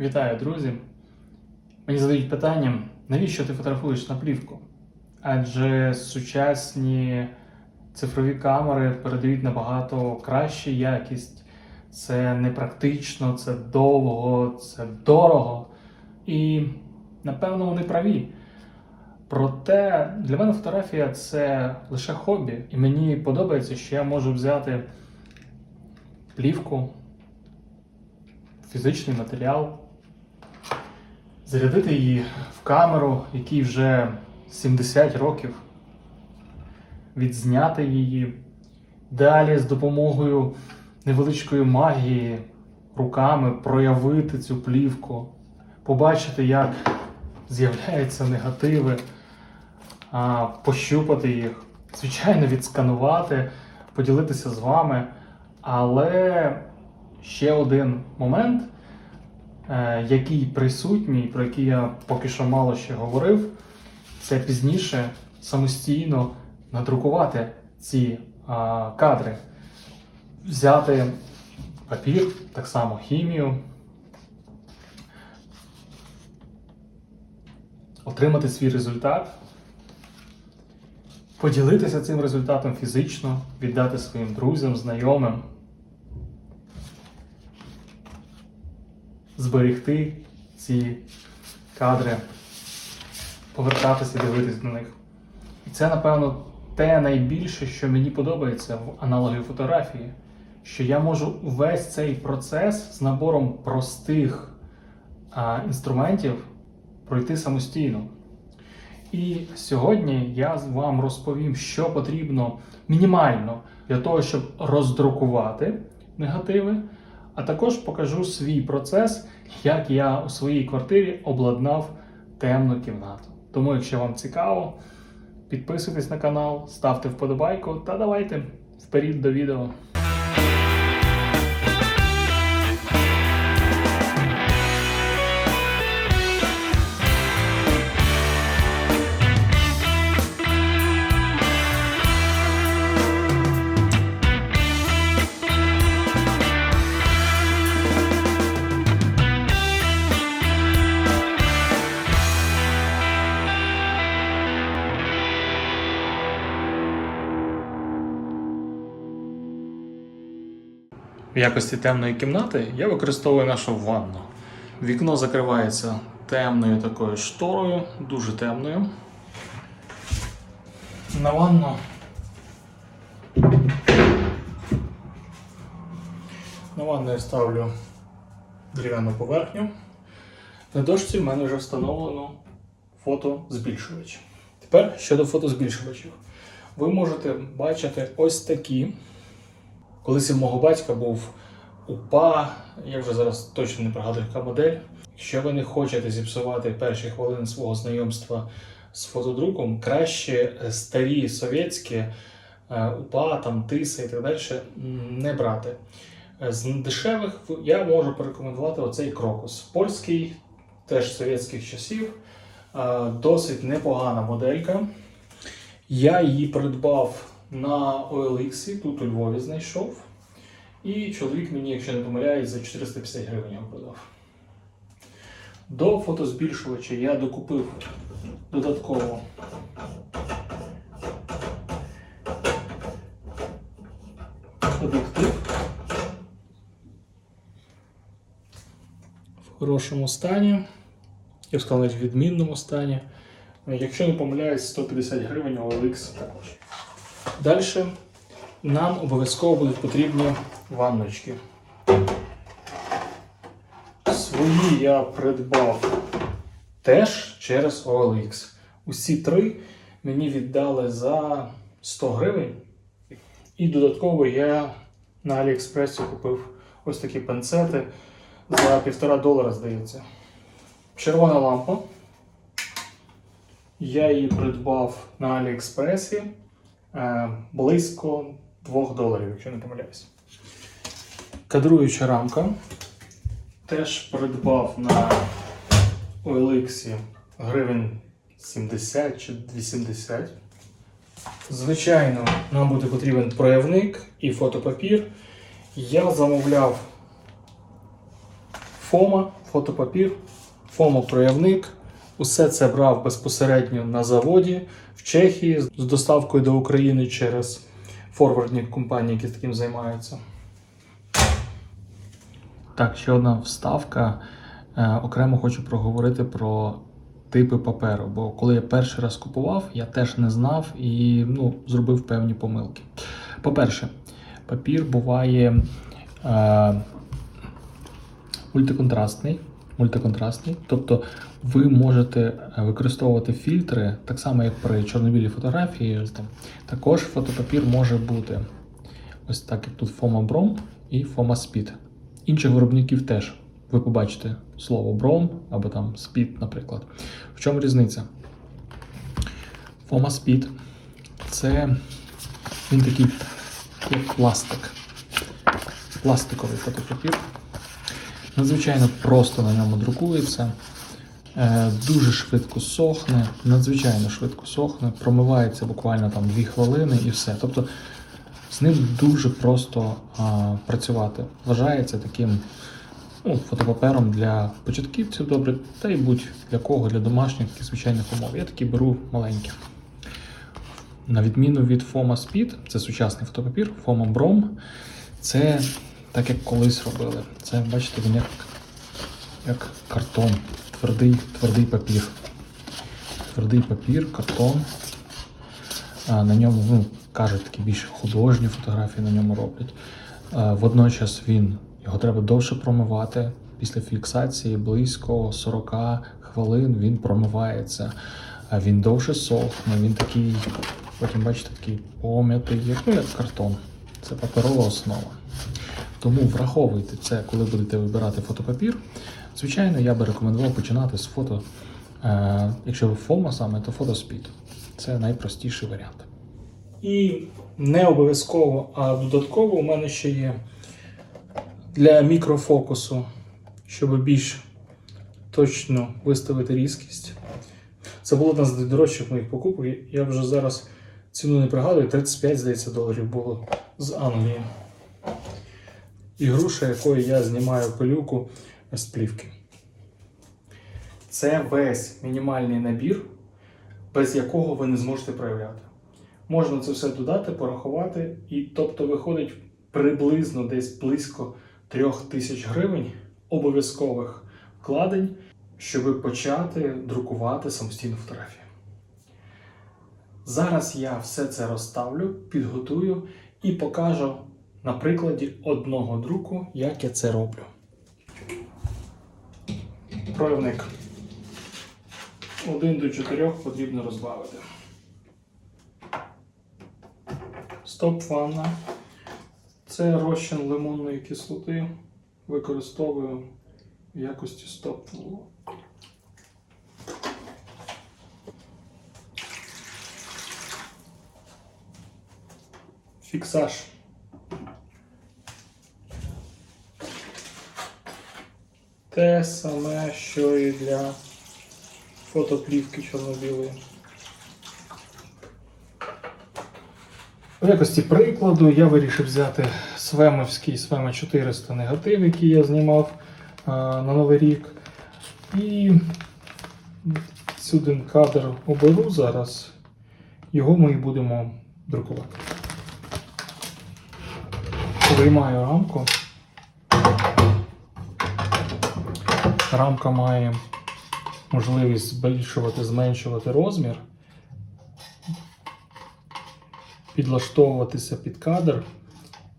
Вітаю, друзі! Мені задають питання, навіщо ти фотографуєш на плівку? Адже сучасні цифрові камери передають набагато кращу якість. Це непрактично, це довго, це дорого. І напевно вони праві. Проте для мене фотографія це лише хобі, і мені подобається, що я можу взяти плівку, фізичний матеріал, зарядити її в камеру, якій вже 70 років, відзняти її. Далі з допомогою невеличкої магії руками проявити цю плівку, побачити, як з'являються негативи, пощупати їх, звичайно, відсканувати, поділитися з вами. Але ще один момент, який присутній, про який я поки що мало ще говорив, це пізніше самостійно надрукувати ці а, кадри, взяти папір, так само хімію, отримати свій результат, поділитися цим результатом фізично, віддати своїм друзям, знайомим. Зберегти ці кадри, повертатися, дивитись на них. І це, напевно, те найбільше, що мені подобається в аналогі фотографії, що я можу весь цей процес з набором простих а, інструментів пройти самостійно. І сьогодні я вам розповім, що потрібно мінімально для того, щоб роздрукувати негативи. А також покажу свій процес, як я у своїй квартирі обладнав темну кімнату. Тому, якщо вам цікаво, підписуйтесь на канал, ставте вподобайку та давайте вперед до відео. Якості темної кімнати я використовую нашу ванну. Вікно закривається темною такою шторою, дуже темною. На ванну. На ванну я ставлю дерев'яну поверхню. На дошці в мене вже встановлено фотозбільшувач. Тепер щодо фотозбільшувачів. Ви можете бачити ось такі. Колись у мого батька був УПА, я вже зараз точно не пригадую, яка модель. Якщо ви не хочете зіпсувати перші хвилини свого знайомства з фотодруком, краще е, старі совєтські е, УПА, там, Тиса і так далі не брати. Е, З дешевих я можу порекомендувати оцей крокус. Польський, теж совєтських часів. Досить непогана моделька. Я її придбав на OLX, тут у Львові знайшов. І чоловік мені, якщо не помиляюсь, за 450 гривень його продав. До фотозбільшувача я докупив додатково об'єктив в хорошому стані. Я б сказав, навіть в відмінному стані. Якщо не помиляюсь, 150 гривень OLX також. Далі нам обов'язково будуть потрібні ванночки. Свої я придбав теж через OLX. Усі три мені віддали за 100 гривень. І додатково я на Аліекспресі купив ось такі панцети за півтора долара, здається. Червона лампа. Я її придбав на Аліекспресі близько 2 доларів, якщо не помиляюсь. Кадруюча рамка. Теж придбав на OLX гривень 70 чи 80. Звичайно, нам буде потрібен проявник і фотопапір. Я замовляв Фома, фотопапір, Фома-проявник. Усе це брав безпосередньо на заводі в Чехії з доставкою до України через форвардні компанії, які таким займаються. Так, ще одна вставка. Е, окремо хочу проговорити про типи паперу. Бо коли я перший раз купував, я теж не знав і ну, зробив певні помилки. По-перше, папір буває е, мультиконтрастний. Мультиконтрастний, тобто ви можете е, використовувати фільтри, так само як при чорно-білій фотографії. Також фотопапір може бути ось так, як тут Foma Brom і Foma Speed. Інших виробників теж ви побачите слово Brom або там Speed, наприклад. В чому різниця? Foma Speed це він такий як пластик. Пластиковий фотопапір. Надзвичайно просто на ньому друкується. Е, Дуже швидко сохне, надзвичайно швидко сохне, промивається буквально там 2 хвилини і все. Тобто з ним дуже просто а, працювати. Вважається таким ну, фотопапером для початківців добре, та й будь для кого, для домашніх таких звичайних умов. Я такі беру маленькі. На відміну від Foma Speed, це сучасний фотопапір, Foma Brom, це так як колись робили. Це, бачите, він як, як картон, твердий, твердий папір. Твердий папір, картон. А, на ньому, ну, кажуть, такі більш художні фотографії на ньому роблять. А, водночас він, його треба довше промивати. Після фіксації близько 40 хвилин він промивається. А він довше сохне, він такий, потім бачите, такий пом'ятий, ну, як картон. Це паперова основа. Тому враховуйте це, коли будете вибирати фотопапір. Звичайно, я би рекомендував починати з фото. Е, якщо ви фома саме, то фотоспід. Це найпростіший варіант. І не обов'язково, а додатково у мене ще є для мікрофокусу, щоб більш точно виставити різкість. Це було одна з найдорожчих моїх покупок. Я вже зараз ціну не пригадую, 35, здається, доларів було з Англії. І груша, якою я знімаю пилюку з плівки. Це весь мінімальний набір, без якого ви не зможете проявляти. Можна це все додати, порахувати, і тобто виходить приблизно десь близько 3000 гривень обов'язкових вкладень, щоб почати друкувати самостійну фотографію. Зараз я все це розставлю, підготую і покажу на прикладі одного друку, як я це роблю. Проявник. 1 до 4 потрібно розбавити. Стоп-ванна. Це розчин лимонної кислоти. Використовую в якості стоп. Фіксаж. Те саме, що і для фотоплівки чорно-білої. В якості прикладу я вирішив взяти свемовський Свема 400 негатив, який я знімав на Новий рік. І сюди кадр оберу зараз. Його ми і будемо друкувати. Виймаю рамку. Рамка має можливість збільшувати, зменшувати розмір, підлаштовуватися під кадр.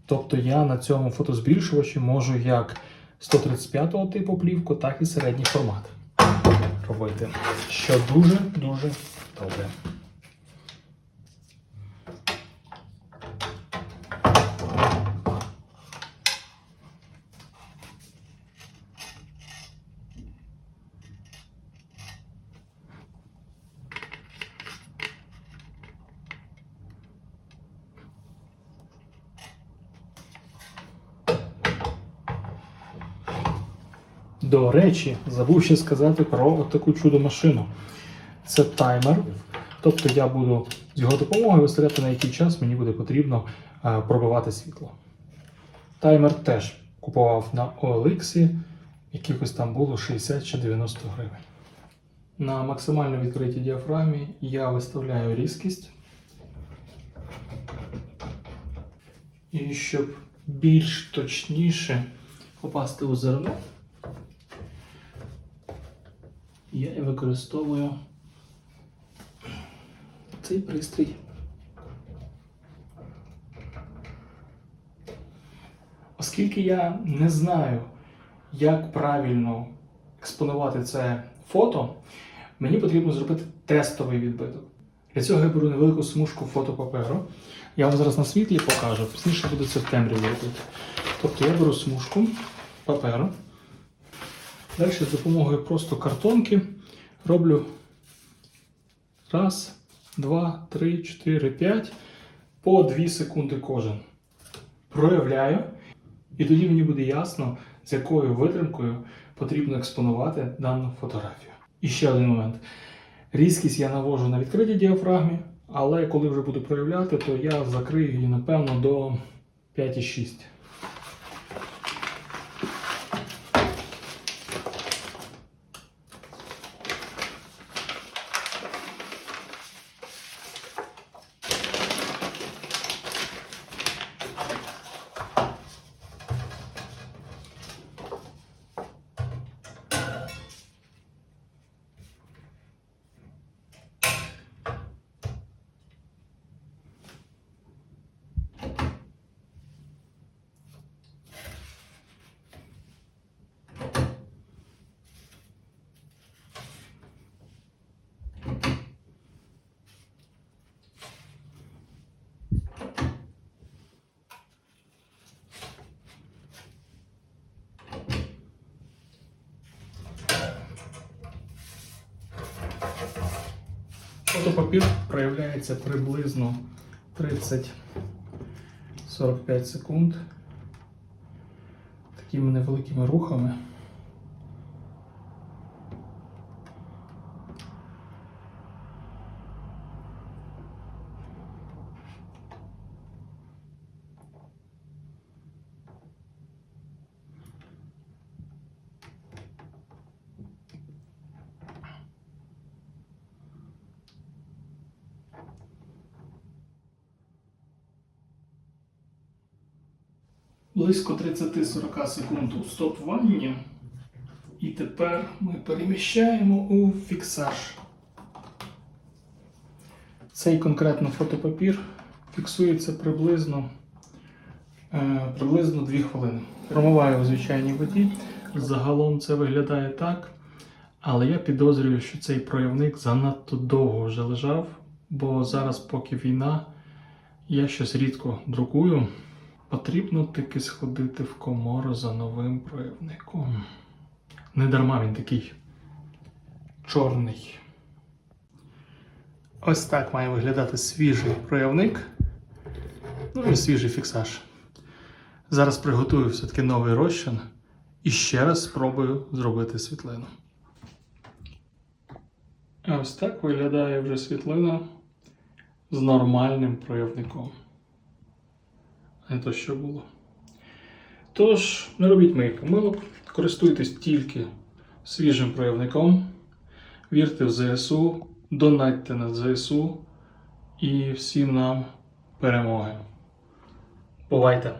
Тобто я на цьому фотозбільшувачі можу як 135 типу плівку, так і середній формат робити. Що дуже-дуже добре. До речі, забув ще сказати про таку чудо машину. Це таймер. Тобто я буду з його допомогою виставляти, на який час мені буде потрібно е, пробивати світло. Таймер теж купував на OLX. якихось там було 60 чи 90 гривень. На максимально відкритій діафрагмі я виставляю різкість. І щоб більш точніше попасти у зерно, я використовую цей пристрій. Оскільки я не знаю, як правильно експонувати це фото, мені потрібно зробити тестовий відбиток. Для цього я беру невелику смужку фотопаперу. Я вам зараз на світлі покажу, пізніше буде це в темряві робити. Тобто я беру смужку паперу. Далі з допомогою просто картонки роблю раз, два, три, чотири, п'ять по 2 секунди кожен. Проявляю, і тоді мені буде ясно, з якою витримкою потрібно експонувати дану фотографію. І ще один момент. Різкість я навожу на відкритій діафрагмі, але коли вже буду проявляти, то я закрию її, напевно, до 5,6. Фотопапір проявляється приблизно 30-45 секунд. Такими невеликими рухами. Близько 30-40 секунд у стоп-ванні. І тепер ми переміщаємо у фіксаж. Цей конкретно фотопапір фіксується приблизно, е, приблизно 2 хвилини. Промиваю в звичайній воді. Загалом це виглядає так. Але я підозрюю, що цей проявник занадто довго вже лежав, бо зараз, поки війна, я щось рідко друкую. Потрібно таки сходити в комору за новим проявником. Не дарма він такий чорний. Ось так має виглядати свіжий проявник. Ну і свіжий фіксаж. Зараз приготую все-таки новий розчин і ще раз спробую зробити світлину. Ось так виглядає вже світлина з нормальним проявником то, що було. Тож, не робіть моїх помилок, користуйтесь тільки свіжим проявником, вірте в ЗСУ, донатьте на ЗСУ і всім нам перемоги. Бувайте!